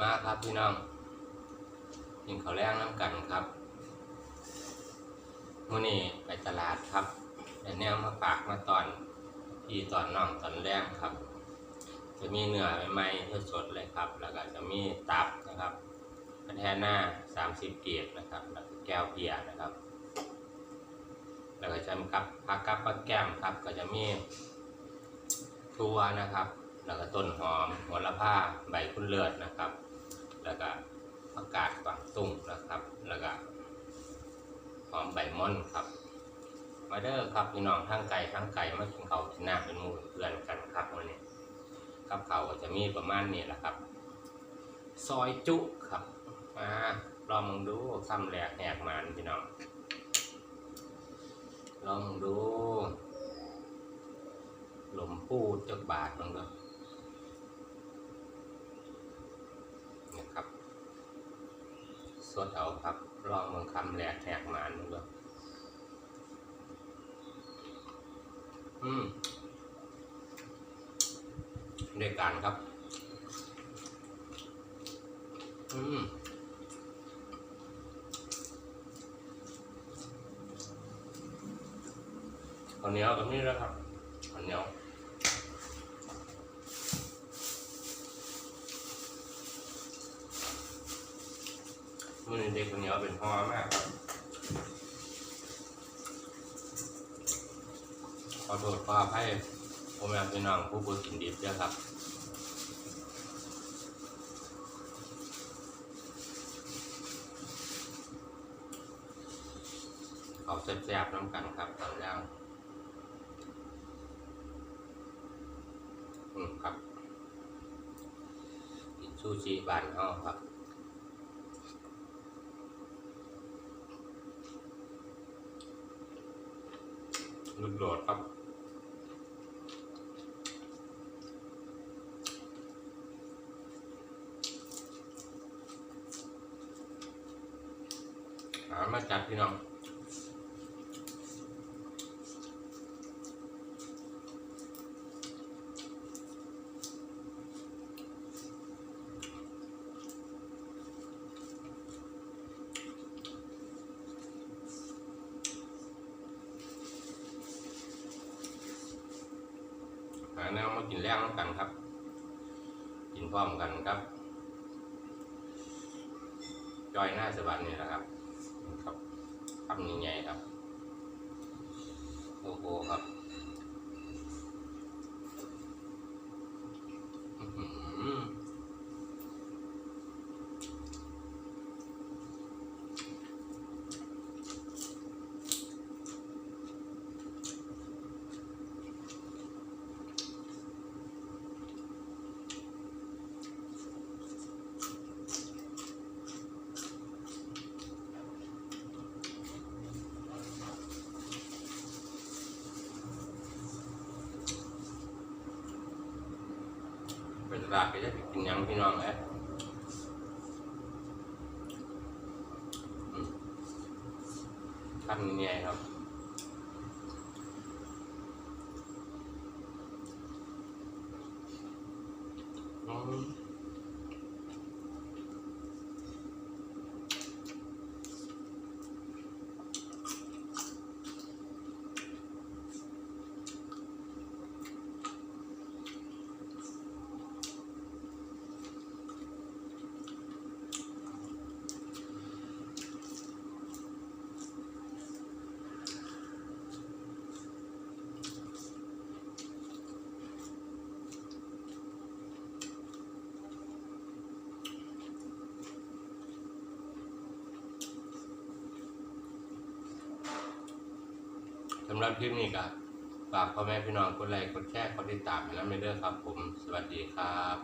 มาครับพี่น้องกินข้าวแรงน้ำกันครับมื้อนี้ไปตลาดครับแต่แนวมาฝากมาตอนพี่ตอนน้องตอนแรกครับ จะมีเนื้อใหม่ๆสดๆเลยครับ แล้วก็จะมีตับนะครับกระแทหน้า 30 เกตนะครับ แล้วก็แก้วเบียร์นะครับ แล้วก็จะมีกับผักกับปลาแก้มครับ ก็จะมีทัวนะครับ แล้วก็ต้นหอมหัวละผ้าใบคุณเลือดนะครับ แล้วก็ผักกาดกวางตุ้งนะครับ แล้วก็หอมใบม่อนครับ มาเด้อครับพี่น้องทั้งไก่ทั้งไก่มากินเขาวกินน้ำเป็นมูเป็นเพื่อนกันครับวันนี้กับเขาก็จะมีประมาณนี้แหละครับ ซอยจุครับมาลองมึงดูคำแหลกแหกมันพี่น้องลองดูหลมปูดจักบาทลองดูนะครับ สดเอาครับลองมึงคำแหลกแหกหมันลองดูอืมด้วยกันครับ อืมข้าวเหนียวกับนี่แล้วครับข้าวเหนียว มื่อนี้เด็กข้าวเหนียวเป็นพ่อมากครับขอโทษขออภัยพ่อแม่พี่น้องผู้บริกินดิบด้วยครับเอาแซ่บๆน้ำกันครับตอนย่างอืมครับ กินซูชิบานเฮาครับ ลุกโดดครับหามาจัดพี่น้องาแนวมากินแรงน้ำกันครับ กินพร้อมกันครับ จอยหน้าสวรรค์นี่แหละครับ ครับทำใหญ่ๆครับโอ้โหครับอื้อหือ ไปตลาดก็จะไปกินหยังพี่น้องแหละอืมทำยังไงครับอืมสำหรับคลิปนี้ก็ฝากพ่อแม่พี่น้องกดไลค์กดแชร์กดติดตามให้น้ำเด้อครับผม สวัสดีครับ